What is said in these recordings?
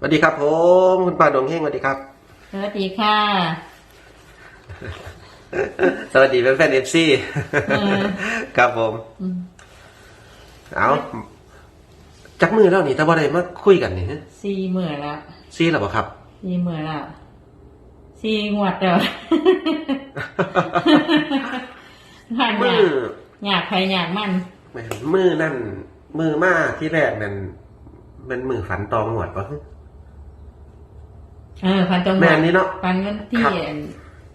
สวัสดีครับ ผมคุณป้าดวงเฮงสวัสดีครับ สวัสดีค่ะ สวัสดีแฟนๆเอฟซีเออครับผม เอาจักมือแล้วนี่แต่ว่าได้มาคุยกันนี่ฮะสี่หมื่นละซีหรือเปล่าครับสี่หมื่นละสี่งวดเด้อผ่านมืยาอกอยากใครอยากมันแม่นมือนั่น มือมาที่แรกนั่นมันมือฝันตองหวดปะ เออพันจังหแม่วัดนนี่เนาะ พันวันที่ครับ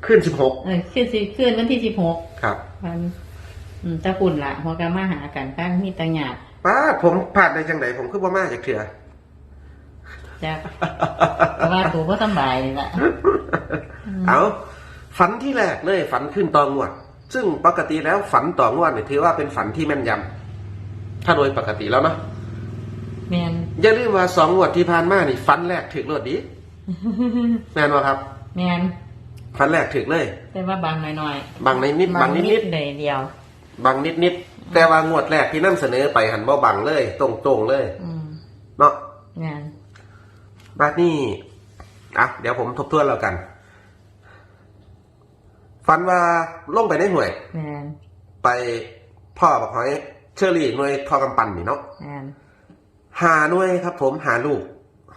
ขึ้นสิบหกเออขึ้นสิขึ้นวันที่สิบหกครับพันอืมตะปุ่นละหัวกามาหากันตั้งมีตังหยาดป้าดผมผ่านได้จังไหนผมคือว่ามาจากเถื่อจ้ะเพราะว่าตัวก็สำบายนี่แหละเอาฝันที่แรกเลยฝันขึ้นตองวด ซึ่งปกติแล้วฝันต่องวดเนี่ยถือว่าเป็นฝันที่แม่นยำถ้าโดยปกติแล้วเนาะแมนอย่าลืมว่าสองงวดที่ผ่านมานี่ฝันแรกถึกรถดี แม่นว่าครับแมนฝันแรกถึกเลย แต่ว่าบางหน่อยบางในนิดๆบางนิดนิดเลยเดียวบางนิดนิดแต่ว่างวดแรกที่นั่นเสนอไปหันบ่บังเลยตรงตรงๆเลย อืมเนาะ แมนบัดนี้อะเดี๋ยวผมทบทวนแล้วกัน ฝันว่าลงไปในห่วย แมนไปพ่อบอกหอยเชอรี่หน่วยทอกำปั่นนี่เนาะแมนหาหน่วยครับ ผมหาลูก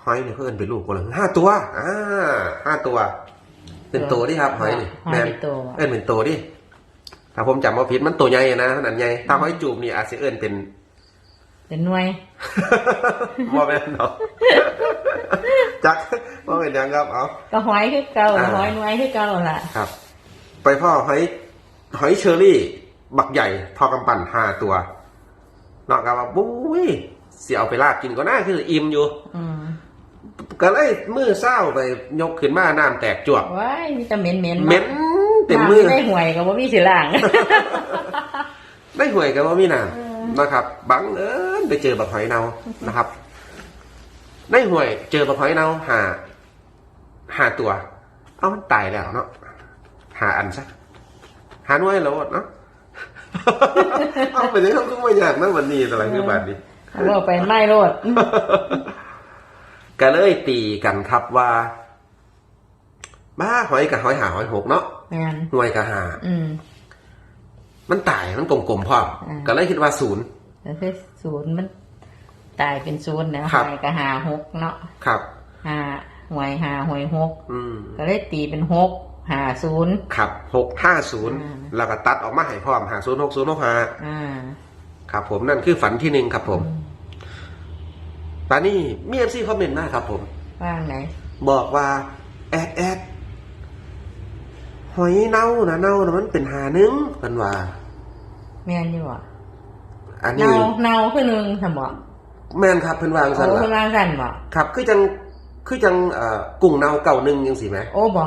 หอยเนี่ยเพื่อนเป็นลูกคนละห้าตัว อ่าห้าตัว เป็นตัวดิครับหอยนี่หอยแม่นเป็นตัว เอิ้นเป็นตัวดิถ้าผมจำว่าผิดมันตัวใหญ่นะขนาดใหญ่ถ้าหอยจูบนี่อาจจะเอิ้นเป็น เป็นหน่วยว่าแม่นเนาะจักว่าเป็นหยังครับเอา ก็หอยคือเก่าอ่า หอยหน่วยคือเก่าล่ะครับ ไปพ่อหอยหอยเชอรี่ บักใหญ่ทอกำปั่นห้าตัวเนาะครับว่าบุ้ยเสียเอาไปลาบกินก็น่าคืออิ่มอยู่ อืม ก็เลยมือเศร้าไปยกขึ้นมาน้ำแตกจวกว้ายมีแต่เหม็นเหม็นเหม็นเต็มมือได้หวยกับว่ามีสิล่างได้หวยกันว่ามีน้เออำนะครับ บังเอิญไปเจอบักหอยเนานะครับได้หวยเจอบักหอยเนาหาหาตัว เอามันตายแล้วเนาะหาอันซะหาหน่วยแล้วเนาะเอาไปเลยเขาก็ไม่อยากนะวันนี้อะไรคือบัดนี้เราไปไม่โลด ก็เลยตีกันครับว่าบ้าหอยกับหอยหาหอยหกเนาะงานหน่วยกับหาอืมมันตายมันกลมๆพ่ออมก็เลยคิดว่าศูนย์แต่คือศูนย์มันตายเป็นศูนย์นะครับหอยก็หาหกเนาะครับหาหวยหาหวยหกอืมก็เลยตีเป็นหกหาศูนย์ครับหกห้าศูนย์อืมแล้วก็ตัดออกมาให้พร้อมหาศูนย์หกศูนย์หกห้าอ่าครับผมนั่นคือฝันที่หนึ่งครับผม ตอนนี้มีเอฟซีคอมเมนต์มากครับผม ว่างไหนบอกว่าแอดแอดหอยเน่านะเน่านะมันเป็นหาหนึ่งกันว่า แม่นอยู่บ่อันเนานี้เนาคือหนึ่งสมบ่แม่นครับเพิ่นวางโอ้สันเพิ่นละวางกันบ่ครับ คือจัง คือจังเอ่อกุ้งเน่าเก่าหนึ่งยังสิไหมโอ้บ่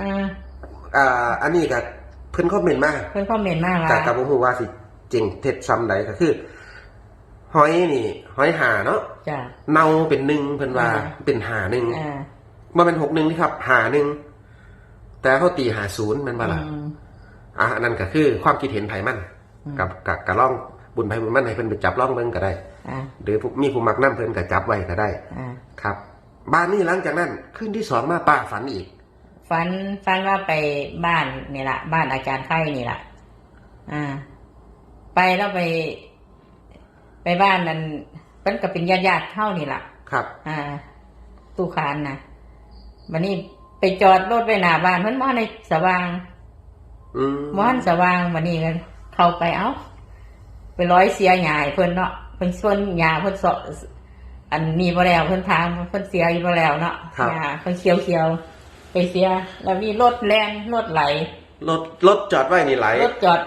อ่าอ่า อันนี้ก็เพิ่นคอมเมนต์มาเพิ่นคอมเมนต์มาว่าแต่กับผมว่าสิจริงเท็จซ้ำใดก็คือ หอยนี่หอยหาเนาะจ้ะเนาเป็นหนึ่งเพิ่นว่าอ่าเป็นหาหนึ่งอ่ามาเป็นหกหนึ่งนี่ครับหาหนึ่งแต่เขาตีหาศูนย์แมันบ่ล่ะอืมอะอันนั้นก็คือความคิดเห็นไผมันอืมกับกับกับล่องบุญไผบุญมันให้เพิ่นไปจับล่องเบิ่งก็ได้อ่าหรือผู้มีผู้มักน้ำเพิ่นก็จับไว้ก็ได้อ่าครับบ้านนี้หลังจากนั้นขึ้นที่สองมาป้าฝันอีก ฝันฝันว่าไปบ้านนี่แหละบ้านอาจารย์ไข่นี่แหละอ่า ไปแล้วไป ไปบ้านนั้นมันก็เป็นญาติญาติๆเท่านี่แหละครับ อ่า ตู้คานนะวันนี้ไปจอดรถไว้หน้าบ้านเพิ่นมาในสว่างอืมม้านสว่างวันนี้ก็เข้าไปเอ้า ไปร้อยเสียหยายเพิ่นเนาะเพิ่นส่วนยาเพิ่นสอันนี้บ่แล้วเพิ่นทางเพิ่นเสียอยู่บ่แล้วเนาะยาเพิ่นเขียวเขียวๆไปเสีย แล้วมีรถแล่นรถไหล รถรถจอดไว้นี่ไหลรถจอด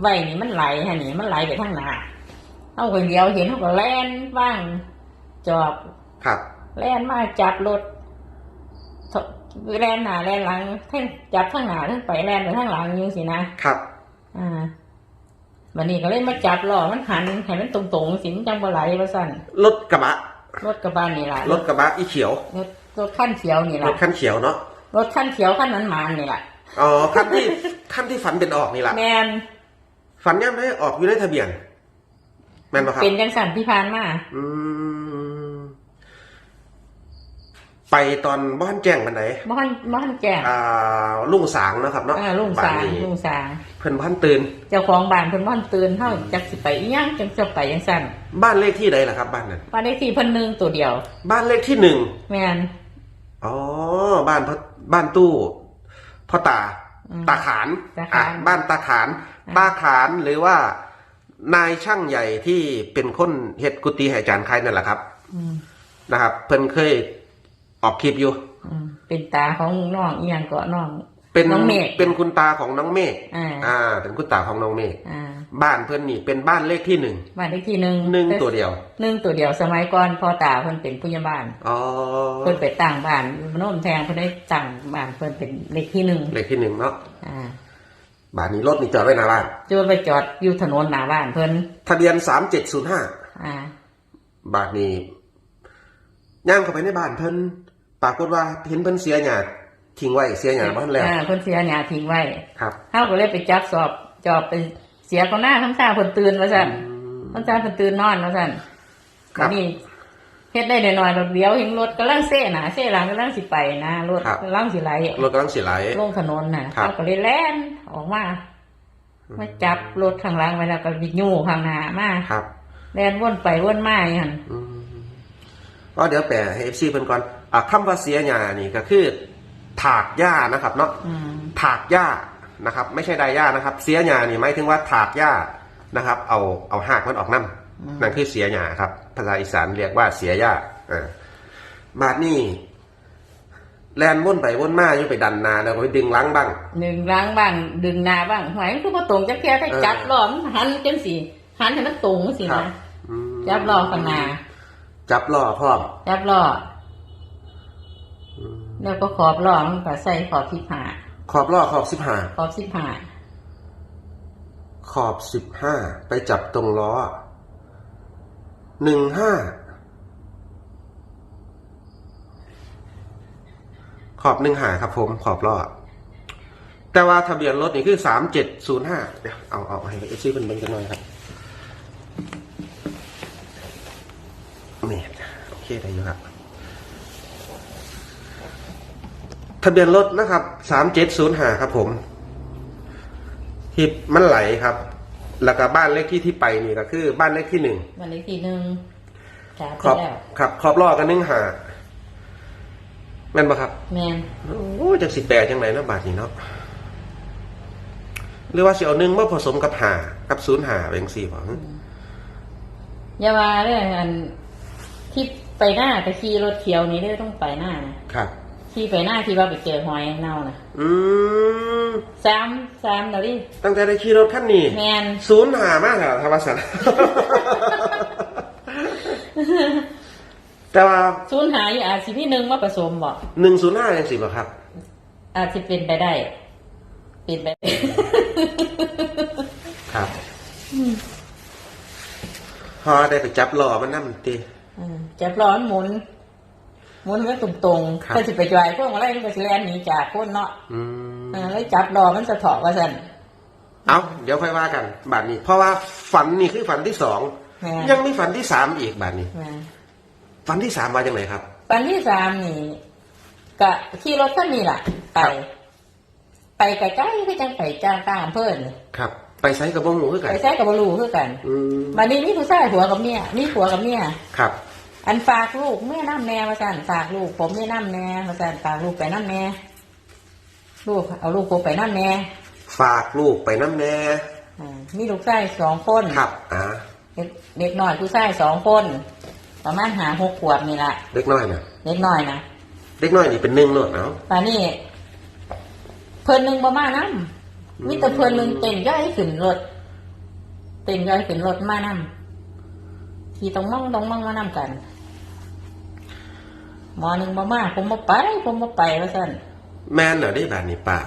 ไว้นี่มันไหลฮะนี่มันไหลไปทางหน้า เอาคนเดียวเห็นเขาก็แล่นบ้างจอบครับ แล่นมาจับรถทแล่นหน้าแล่นหลังทั้งจับทั้งหน้าทั้งไปแล่นไปทั้งหลังอยู่สินะครับ อ่าวันนี้ก็เลยมาจับล้อมันหันให้มันตรงๆสิมันจังบ่ไหลว่าสั่นรถกระบะรถกระบะนี่ล่ะรถกระบะอีเขียวรถรถขั้นเขียวนี่รล่ะถคันเขียวเนาะรถขั้นเขียวขั้นนั้นมานนี่ล่ะอ๋อคันที่คันที่ฝันเป็นออกนี่แหละแมนฝันย่ำได้ออกอยู่ในทะเบียน แม่นปะครับเป็นจังสันที่ผ่านมาอืมไปตอนบ้านแจ้งบันไดบ้านบ้านแจ้งอ่าลุงสางเนาะครับเนาะเออลุงบ้าสานงนี้ลุงสาง เพิ่นบ้านตื่นเจ้าของบ้านเพิ่นบ้านตื่นเฮาจักสิไปอีหยังจังจะไปจังซั่นบ้านเลขที่ใดล่ะครับ บ้านนั้นบ้านเลขที่เพิ่นหนึงตัวเดียว บ้านเลขที่หนึ่งแม่นอ๋อบ้านพ่อบ้านตู้พ่อตาอืมตาขานตาขานอะบ้านตาขานอ่าตาขานหรือว่า นายช่างใหญ่ที่เป็นคนเฮ็ดกุฏิให้อาจารย์ใครนั่นแหละครับอืมนะครับ เพิ่นเคยออกคลิปอยู่อืมเป็นตาของน้องอีหยังก็น้อง เป็นน้องเมฆเป็นคุณตาของน้องเมฆอ่าอ่าเป็นคุณตาของน้องเมฆอ่าบ้านเพิ่นนี่เป็นบ้านเลขที่หนึ่งบ้านเลขที่หนึ่งหนึ่งตัวเดียวหนึ่งตัวเดียวสมัยก่อนพ่อตาเพิ่นเป็นผู้ใหญ่บ้านอ๋อเพิ่นไปตั้งบ้านโน่นแทงเพิ่นได้ตั้งบ้านเพิ่นเป็นเลขที่หนึ่งเลขที่หนึ่งเนาะอ่า บ้านนี้รถนี่จอดไว้หน้าบ้านจะไปจอดอยู่ถนนหน้าบ้านเพิ่นทะเบียนสามเจ็ดศูนย์ห้าอ่าบาทนี้ย่างเข้าไปในบ้านเพิ่นปรากฏว่าเห็นเพิ่นเสียหยาทิ้งไว้เสียหยาบ้านแล้วอ่าเพิ่นเสียหยาทิ้งไว้ ครับเฮาก็เลยไปจับสอบจอบไปเสียก็หน้าทั้งตาเพิ่นตื่นว่าซั่นทั้งตาเพิ่นตื่นนอนว่าซั่นครับับดนี้ เฮ็ดได้หน่อยๆรถเดียวเห็นรถกำลังเซ่หน้าเซ่หลังกำลังสิไปนะรถครับกำลังสิไหลรถกำลังเสียไหล ลงถนนน่ะครับ เขาก็เลยแล่นออกมามาจับรถข้างหลังไว้แล้วก็วิญญูข้างหน้ามาครับ แล่นวนไปวนมาอย่างนั้นอืมก็เดี๋ยวแปลให้เอฟซีเพิ่นก่อนอะคำว่าเสียหยานี่ก็คือ ถากหญ้านะครับเนาะ อืมถากหญ้านะครับ ไม่ใช่ไดหญ้านะครับ เสียหญ้านี่หมายถึงว่าถากหญ้านะครับ เอาเอาหากมันออกน้ำ นั่นคือเสียหญ้าครับ ภาษาอีสานเรียกว่าเสียหญ้าอ่าบาดนี่แลนวนไปวนมาอยู่ไปดันนาแล้วก็ไปดึงหล้างบ้างหนึ่งล้างบ้างดึงหน้าบ้างหอยมันคือบ่ตรงจักแค่ก็เออจับล้อมนหันจังสิหันให้มันตรงสิครันะบอืมจับล้อข้างหน้าจับล้อพร้อมจับล้ออืมแล้วก็ขอบล้อมันก็ใส่ขอบสิบห้าขอบล้อขอบสิบห้าขอบสิบห้าขอบสิบห้าไปจับตรงล้อ หนึ่งห้าขอบหนึ่งหาครับผมขอบล้อแต่ว่าทะเบียนรถนี่คือสามเจ็ดศูนย์ห้าเดี๋ยวเอาเอาให้เอฟซีเป็นเบิ้งกันหน่อยครับนี่โอเคได้อยู่ครับ ทะเบียนรถนะครับสามเจ็ดศูนย์ห้าครับผมที่มันไหลครับ แล้วก็บ้านเลขที่ที่ไปนี่ก็คือบ้านเลขที่หนึ่งวันเลขที่หนึ่งจับขอบไปแล้วครับขอบล้อกันนึ่งหาแม่นปะครับ แมนโอ้จากสิแปดจังไหนเนาะบาทนี้เนาะหรือว่าสิเอาหนึ่งมาผสมกับหากับศูนย์หาเป็นสี่บ่อย่าว่าเรื่องอันที่ไปหน้าไปขี่รถเขียวนี้เด้อต้องไปหน้านะครับ ขี่ไปหน้าที่ว่าไปเจอหอยเน่านะอืมสามสามเดี๋ยวดิตั้งแต่ได้ขี่รถคันนี้แมนศูนย์หามากเหรอธรรมศาสตร์แต่ว่าศูนย์หายอาจสิพี่หนึ่งมาผสมบอกหนึ่งศูนย์ห้ายังสิบ่ครับ อาจจะเป็นไปได้เป็นไปได้ครับพอได้ไปจับล้อมันนั่นตีอืมจับร้อนหมุน หมุนไว้ตรงๆครับก็จะไปจ่ายพวกอะไรมันก็สิแล่นหนีจากคนเนาะอืม เออแล้วจับรอมันสะเถาะว่าสันเอาเดี๋ยวค่อยว่ากันบาทนี้ เพราะว่าฝันนี่คือฝันที่สองแม่ยังมีฝันที่สามอีกบาทนี้แม่ฝันที่สามมาจากไหนครับปันที่สามนี่กะขี่รถคันนี้ล่ะไป ครับ ไปไกลๆก็จังไปจ้างตามเพื่อนครับ ไปไซกับบ้งหมูคือกัไปนใช้กับบรูคือกันอืมบัดนี้นี่ผู้ชายผัวกับเมียนี่ผัวกับเมียครับ อันฝากลูกแม่น้ำแน่มาสั่นฝากลูก ผมแม่น้ำแน่มาสั่นฝากลูกไปน้ำแน่ลูกเอาลูกผมไปน้ำแน่ฝากลูกไปน้ำแน่อ่ามีลูกชายสองคนครับอ่าเด็กเด็กน้อยผู้ชายสองคน ประมาณหาหกขวบนี่แหละเด็กน้อยนะเด็กน้อยนะเด็กน้อยนี่เป็นหนึ่งเนอะเนาะตอนนี้เพิ่นหนึ่งประมาณนั้นมีแต่เพิ่นหนึ่งเต็นย่อยขึ้นรถเต็นย่อยขึ้นรถมานํที่ต้องมั่งต้องมั่งมานํกัน หมอหนึ่งบ่มาผมบ่ไป ผมบ่ไปว่าซั่นแม่นเหรอได้บาทนี้ป้า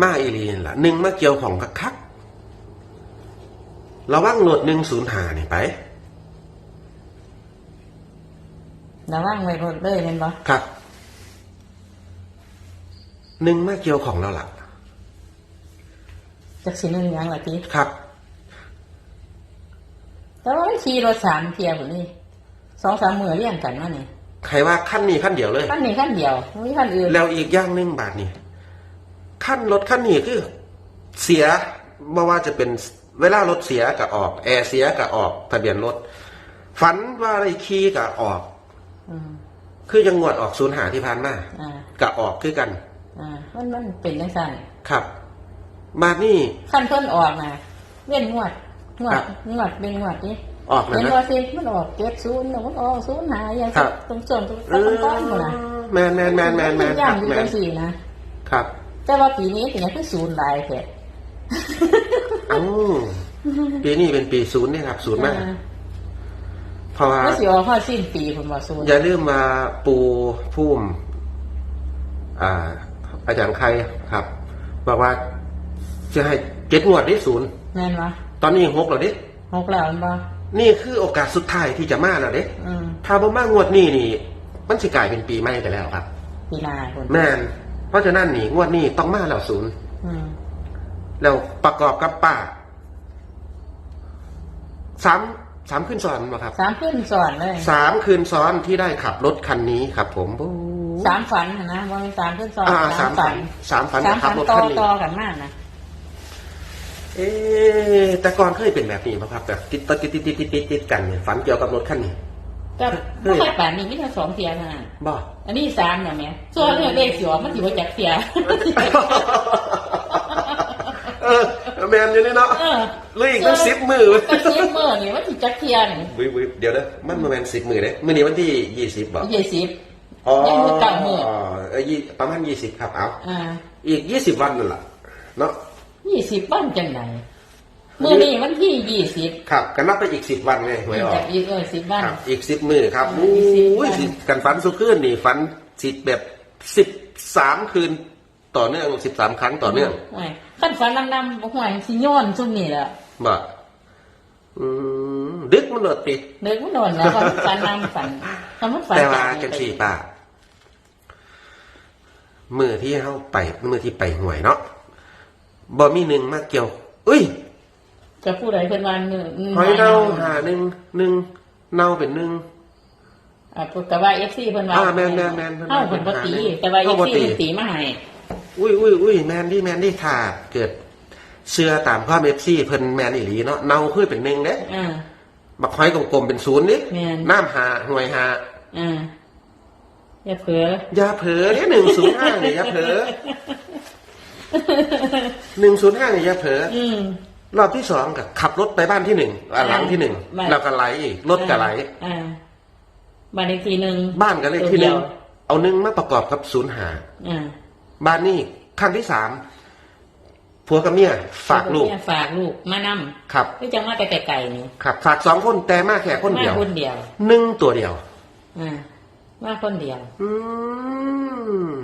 มาอีรีนล่ะหนึ่งมาเกี่ยวของคักคักๆระวังโหลดหนึ่งศูนย์หานี่ไประวังไว้รถเลยแม่นบ่ครับหนึ่งมาเกี่ยวของเราล่ะจักสิหนึงหยังล่ะติครับแต่ว่ามันขี่รถสามเที่ยวพุ่นนี่สองสามมื้อเรียงกันมานี่ ใครว่าขั้นนี้ขั้นเดียวเลย ขั้นนี้ขั้นเดียวไม่มีขั้นอื่นแล้วอีกอย่างหนึ่งบาทนี่ขั้นรถขั้นนี้คือ เสียไม่ว่าจะเป็นเวลารถเสียกับออกแอร์เสียกับออกทะเบียนรถฝันว่าอะไรขี่กับออกอืมคือยังงวดออกศูนย์หาที่ผ่านมาอ่ากับออกคือกันอ่ามันมันเป็นจังซั่นครับ มานี่ขั้นเพิ่นออกนะเว้นงวดงวครัดบงวดเป็นงวดนี่ ออกนะเห็นนะ ว่าสิมันออกเจ็ดศูนย์มันออกศูนย์หายอย่างครับ ตรงส่วนตรงตรงก้อนหมดนะแมนแมนแมนแมนแมนคย่ารังบอยู่แมจันงสี่นะครับแต่ว่าปีนี้เป็นยังคือศูนย์หลายแค่เอ้าปีนี้เป็นปีศูนย์นี่ครับศูนย์มากเพราะว่า ก็สิออกข้อสิ้นปีผมว่าศูนย์อย่าลืมมาปูพุ่มอ่า อาจารย์ใครครับ บอกว่าจะให้เจ็ดงวดได้ศูนย์แม่นวะตอนนี้หกแล้วเด้หกแล้วแม่นบ่ นี่คือโอกาสสุดท้ายที่จะมาแล้วเด้อืมถ้าบ่มางวดนี้นี่ มันสิกลายเป็นปีใหม่ไปแล้วครับปีหนาคนแม่นเพราะฉะนั้นนี่งวดนี้ต้องมาแล้วศูนย์อืมแล้วประกอบกับป้าสามสามขึ้นซ้อนมาครับสามขึ้นสอนเลยสามคืนซ้อนที่ได้ขับรถคันนี้ครับ ผมโอ้สามฝันน่ะนะว่าเป็นสามขึ้นสอนอ่าสามฝันสามฝันสามขัฝับนรถต่อคันนี้ ต่อกันมากนะ เอ๊ะแต่ก่อนเคยเป็นแบบนี้ป่ะครับแบบติดติดติดติดติดติดติดกันเนี่ยฝันเกี่ยวกับรถคันนี้ก็ไม่ค่อยป่านนี้ไมแต่ได้สองเทียเท่านั้นบ่อันนี้สามเนี่ยแม่ส่วนเนี่ยเลขสิวมันสิว่าจักเทียเออแมนอยู่นี่เนาะเออเลยอีกตั้งสิบมือก็เสียเมื่อนี่มันสิจักเทียนี่วิววิวเดี๋ยวนะมันมาแมนสิบมือเด้มื่อนี้วันที่ยี่สิบบ่ยี่สิบอ๋อยังมือเก่ามือเออยี่ประมาณยี่สิบครับเอาอ่าอีกยี่สิบวันนั่นแหละเนาะ ยี่สิบวันจังไหนเมื่อนี้วันที่ยี่สิบครับกันนับไปอีกสิบวันไงหวยออจากกอีกเออสิบวันครับอีกสิบมือครับอีกสิบวัอุ้นยสิกันฝันสุขคืนนี่ฝันสิแบบสิบสามคืนต่อเนื่องสิบสามครั้งต่อเนื่องไม่ขั้นฝันนำๆบ่ห่วยสิย้อนซุ่มนี่แหละบ่อืมดึกมันโดดติดเด็กมันโดนแล้วความฝันนำฝันคำว่าฝันแต่ว่าจังสี่ป้ามือที่เข้าไปมือที่ไปหวยเนาะ บ่มีหนึ่งมาเกี่ยวอุ้ยจะพูดอะไรเพิ่นว่าหนึ่งหอยเน่าหาหนึ่งหนึ่งเน่าเป็นหนึ่งอ่าแต่ว่า FC เพิ่นว่าอ่าแม่นแม่นแม่นเฮาเพิ่นบ่ตีแต่ว่าเฮาบ่ FC ตีเพิ่นตีมาให้อุ้ยอุ้ยอุ้ยแมนดี้แมนดี้ถ้าเกิดเชื่อตามความเอฟซีเพิ่นแมนอีหลีเนาะเน่าคือเป็นหนึ่งเด้อ่าบักหอยกลมๆเป็นศูนย์นี่แม่นน้ำหาหน่วยหาอ่าอย่าเผลออย่าเผลอเนี่ยหนึ่งศูนย์ห้าเนี่ยอย่าเผลอ หนึ่งศูนย์ห้าเนี่ยอย่าเผลออืม รอบที่สองกับขับรถไปบ้านที่หนึ่งอ่าหลังที่หนึ่งบ้านแล้วก็ไหลอีกรถก็ไหล อ่าบ้านเลขที่หนึ่งบ้านก็เลขที่หนึ่งตัวดียวเอาหนึ่งมาประกอบกับศูนย์หาอ่าบ้านนี้ขั้นที่สามผัวกับเมียฝากลูกเนี่ยฝากลูกมานำครับ ก็จะมาแต่ไกลๆนี่ครับ ฝากสองคนแต่มาแค่คนเดียวมาคนเดียวหนึ่งตัวเดียว อ่ามาคนเดียว อืม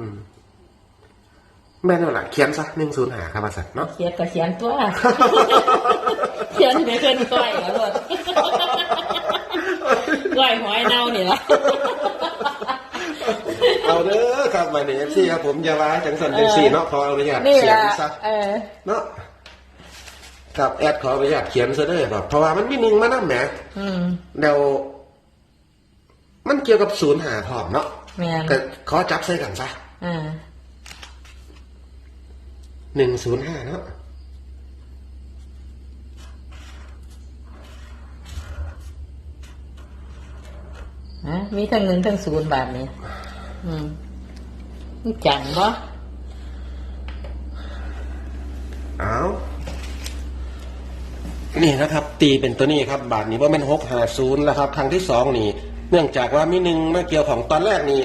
แม่นเอาล่ะเขียนซะหนึ่งศูนย์หาครับอาสัตว์เนาะเขียนก็เขียนตัว เขียนไปขึ้นก้อยแล้วเลยก้อยหอยเน่านี่ละเอาเด้อครับมาเนี่ยซี่ครับผมอยาว่าจังสันจังสี่เนาะขออนุญาตนี่เขียนละซะเออเนาะครับแอดขออนุญาตเขียนซะเด้อแบบเพราะว่ามันมีหนึ่งมานั่นแหมอืมเดี๋ยวมันเกี่ยวกับศูนย์หาพร้อมเนาะแม่นก็ขอจับใส่กันซะอ่า หนึ่งศูนย์ห้าเนาะฮะมีทั้งเงินทั้งศูนย์บาทนี่อืมนี่จังบ่เอานี่นะครับ ตีเป็นตัวนี้ครับ บาทนี้ว่ามันหกหาศูนย์แล้วครับครั้งที่สองนี่ เนื่องจากว่ามีหนึ่งมาเกี่ยวของตอนแรกนี่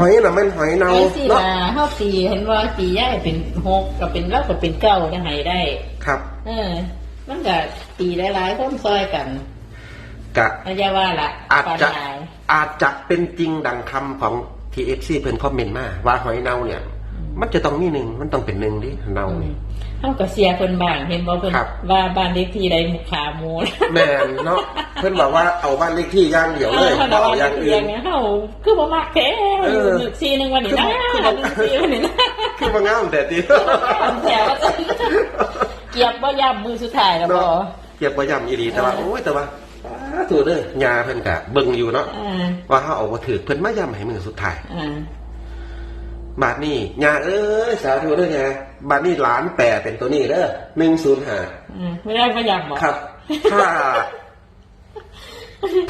หอยน่ะมันหอยเนาไอ้สิเนาะล่ะเฮาตีเห็นว่าตีย่ายเป็นหกก็เป็นแล้วก็เป็นเก้าจังไห้ได้ ครับ เออ มันก็ตีหลายๆคนซอยกันกะ อาจารย์ว่าล่ะอาจจะ ปนหลายอาจจะเป็นจริงดังคำของทีเอฟซีเพิ่นคอมเมนต์มาว่าหอยเน่าเนี่ย มันจะต้องมีหนึ่งมันต้องเป็นหนึ่งดิเน่านี่เฮาก็เสียเพิ่นบ้างเห็นบ่เพิ่นครับ ว่าบ้านเลขที่ใดหมุขาหมูแม่นเนาะเพิ่นบอกว่าเอาบ้านเลขที่อย่างเดียวเลยเออบ่เฮาเอาเอาอย่อาย่างงอื่อื่นนเฮาคือบ่มักแท้เออ หนึ่งซีหนึงวันนี้นะคือหบ่นึ่งซีวันนี้นะคือมางามแต่ดีแถวว่าจะเกียบบ่ย่ำมือสุดท้ายแล้วบ่ เนาะเก็บไว้ย่ำอีดีแต่ว่าโอ้ยแต่ว่าถูเด้อยาเพิ่นกะเบิ่งอยู่เนาะเออว่าเฮาเอาบ่ถือเพิ่นมาย้ำให้มือสุดท้ายเออ บาดนี้ยาเอ้ยสาธุเด้อยาบาดนี้หลานแปลเป็นตัวนี้เด้อ105เออไม่ได้ก็อยากบอกครับ ถ้า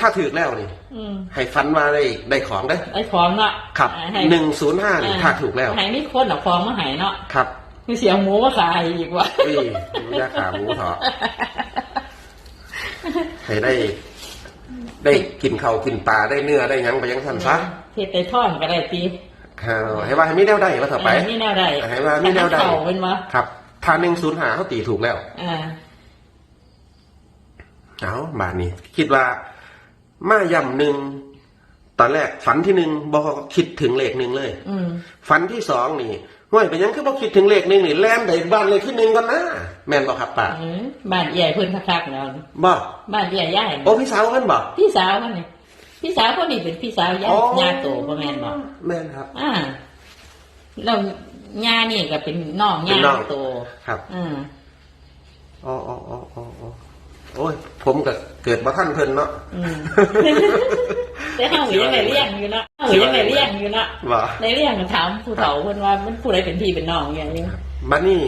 ถ้าถือแล้วนี่อืมให้ฟันมาได้ได้ของเด้อไอ้ของเนาะครับให้105นี่ถ้าถูกแล้ว ให้มีคนเอาของมาให้เนาะครับมีเสียงหมูมาขายอีกว่ะนี่ยาขาหมูเถาะให้ได้ ได้กินข้าวกินปลาได้เนื้อได้หยังไปยังสั่นซะเทศไตท่อนก็ได้ตี ครับให้ว่าให้มีแนวได้ว่าต่อไปเออมีแนวใดให้ว่ามีแนวใดเข่าเป็นวะครับถ้าหนึ่งศูนย์หาเขาตีถูกแล้วอ่าเอาบาทนี้ คิดว่า มาย่ำหนึ่งตอนแรกฝันที่หนึ่งบอกคิดถึงเลขหนึ่งเลยอืมฝันที่สองนี่ห้วยไปยังคือบอกคิดถึงเลขหนึ่งนี่แล่นไปบ้านเลขที่หนึ่งก่อนนะแม่นบอกครับป้าเออบ้านใหญ่เพิ่นคักๆเนาะบอกบ้านใหญ่ย่ายโอ้พี่สาวเพิ่นบอกพี่สาวมันนี่ พี่สาวคนนี้เป็นพี่สาวย่าอ๋อญาติโตบ่แม่นบ่แม่นครับ อ่าแล้วย่านี่ก็เป็นน้องเป็นย่าน้อง โตครับอืมอ๋ออ๋ออ๋ออ๋ออ๋อโอ้ย ผมก็เกิดมาท่านเพิ่นเนาะ อืมแต่เฮายังได้เลี้ยงอยู่เนาะเฮายังได้เลี้ยงอยู่เนาะว่าในเลี้ยงก็ถามผู้เฒ่าเพิ่นว่ามันผู้ใดเป็นพี่เป็นน้องอย่างนี้มานี่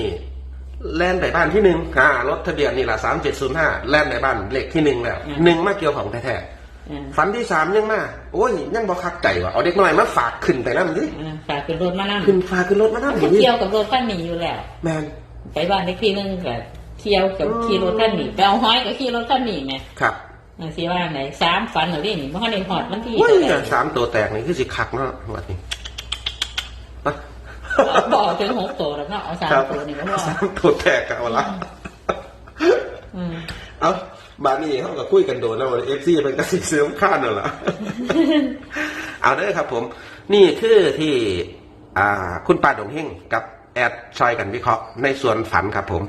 แล่นไปบ้านที่หนึ่งอ่ารถทะเบียนนี่แหละสามเจ็ดศูนย์ห้าแล่นในบ้านเลขที่หนึ่งแล้วหนึ่งมาเกี่ยวของแท้อ่าๆ ฝันที่สามยังมาโอ้ยยังบอกคักใจว่ะเอาเด็กน้อยมาฝากขึ้นไปนั่นดิอ่าฝากเป็นรถมานั่งขึ้นฝากขึ้นรถมานั่นมันดิเกี่ยวกับรถคันนี้อยู่แล้วแมนไปบ้านเลขที่หนึงก็เที่ยวกับขี่รถคันนี้ไปเอาห้อยกับขี่รถคันนี้ไงครับอ่าสิว่าไหนสามฝันเหรอนี่บ่ทันได้ฮอดมันที่โอ้ยเท่าไหร่สามตัวแตกนี่คือสิคักเนาะวันนี้ไปบอกถึงหกตัวแล้วเนาะเอาสามครับตัวนี่ก็พอสามตัวแตกเอาละอืมเอา บาดนี้เขาก็คุยกันโดนแล้วเอฟซีเป็นกระสิเสื่อมข้านนั่นแหละเอาเด้อครับ ผม นี่คือที่อ่าคุณป้าดงเฮงกับแอดชอยกันวิเคราะห์ในส่วนฝันครับ ผม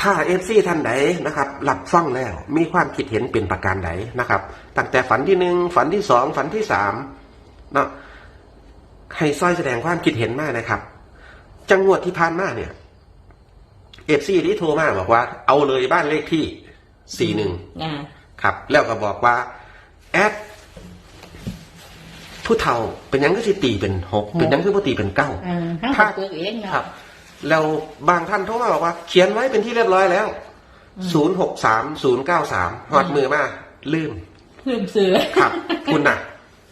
ถ้าเอฟซีท่านใดนะครับหลับฟังแล้ว มีความคิดเห็นเป็นประการใดนะครับ ตั้งแต่ฝันที่หนึ่งฝันที่สองฝันที่สามเนาะให้ซอยแสดงความคิดเห็นมากนะครับ จังหวดที่ผ่านมาเนี่ยเอฟซีที่โทรมาบอกว่า เอาเลยบ้านเลขที่ สี่หนึ่งอ่าครับ แล้วก็บอกว่าแอดผู้เฒ่าเป็นหยังก็สิตีเป็นหกเป็นหยังคือบ่ตีเป็นเก้าอืมทั้งถ้าตัวเองเนาะครับแล้วบางท่านโทรมาบอกว่าเขียนไว้เป็นที่เรียบร้อยแล้วศูนย์หกสามศูนย์เก้าสามหอดมือมาลืมลืมซื้อครับ คุณน่ะ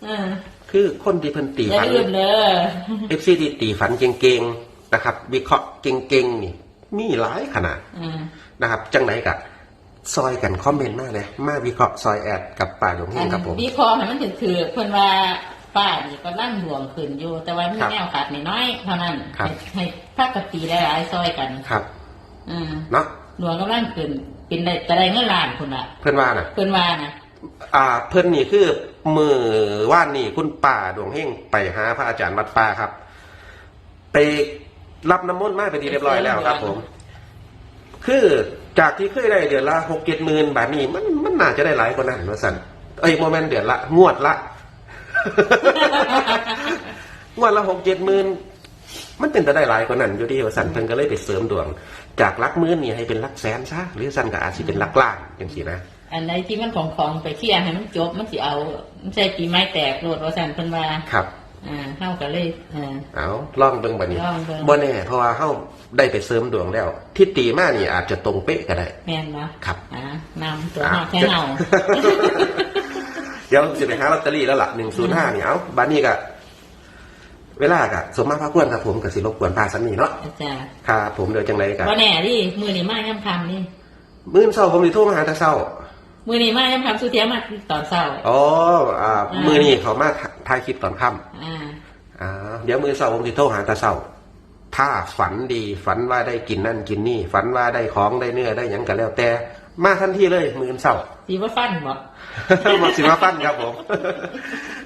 อ่าคือคนที่เพิ่นตีอย่าฝัน ลืมเด้อเอฟซีที่ตีฝันเก่งๆนะครับ วิเคราะห์เก่งๆนี่มีหลายขนาดอ่านะครับ จังไหนกับ ซอยกันคอมเมนต์มาเลยมาวิเคราะห์ซอยแอดกับป่าหลวงเฮงครับผม วิเคราะห์ให้มันถือถือเพิ่นว่าป้านี่ก็ร่างดวงขึ้นอยู่ แต่ว่ามีครับแนวขาดน้อยๆเท่านั้นครับ ให้ให้พักกตีหลายๆซอยกันครับอ่าเนาะดวงกำลังขึ้น เป็นได้จะได้เงินล้านคุณละเพื่อนว่าน่ะ เพิ่นว่านะอ่า เพื่อนนี่คือมือว่านนี่คุณป่าดวงเฮงไปหาพระอาจารย์วัดป่าครับ ไปรับน้ำมนต์มาไปนที่เรียบร้อยแล้วครับ ผม คือ จากที่เคยได้เดือนละหกเจ็ดหมื่นบาทนี้มันมันน่าจะได้หลายกว่านั้นว่าสันเอ้ยโมเมนต์เดือนละ งวดละ งวดละหกเจ็ดหมื่นมันเป็นจะได้หลายกว่านั้นอยู่ดีว่าสันเพิ่นก็เลยไปเสริมดวง จากหลักหมื่นนี่ให้เป็นหลักแสนซะหรือสันก็อาจจะเป็นหลักล้านอย่างสีนะอันไหนที่มันของของไปเคลียร์ให้มันจบมันสิเอามันใช่ปีไม้แตกโลดว่าซั่นเพิ่นว่าครับ อ่าเฮาก็เลยอ่า เอาลองเบิ่งบัดนี้ลองเบิ่ง บ่แน่เพราะว่าเฮาได้ไปเสริมดวงแล้ว ที่ตีมานี่อาจจะตรงเป๊ะก็ได้ แม่นบ่ครับอ่านำตัวอ่าหอกแค่เฮาเดี๋ยวสิไปหาลอตเตอรี่แล้วล่ะหนึ่งศูนย์ห้านี่เอาบัดนี้ก็เวลากะสมมาพระควรครับผมกับสิรบกวนพาสันนี่เนาะอาจารย์ครับผมเดี๋ยวจังไรกันบ่แน่ดิมื้อนี้มาย่ำคำนี่มื้อเช้าผมสิโทรมาหาแต่เช้า มื้อนี้มาย่ำคำสุเทียมาตอนเช้า อ๋ออ่าอ่ามื้มื้อนี้เขามาถ่ายคลิปตอนค่อ่าำอ่าเดี๋ยวมื้อเช้าผมสิโทรหาแต่เช้าถ้าฝันดีฝันว่าได้กินนั่นกินนี่ ฝันว่าได้ของได้เนื้อได้หยังกันแล้วแต่ มาทันทีเลยมื้อเช้าสิว่าฟันบ่มาสิมาฟันครับผม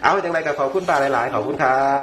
เอาจังไรกับขอบคุณป้าหลาย ๆ ขอบคุณครับ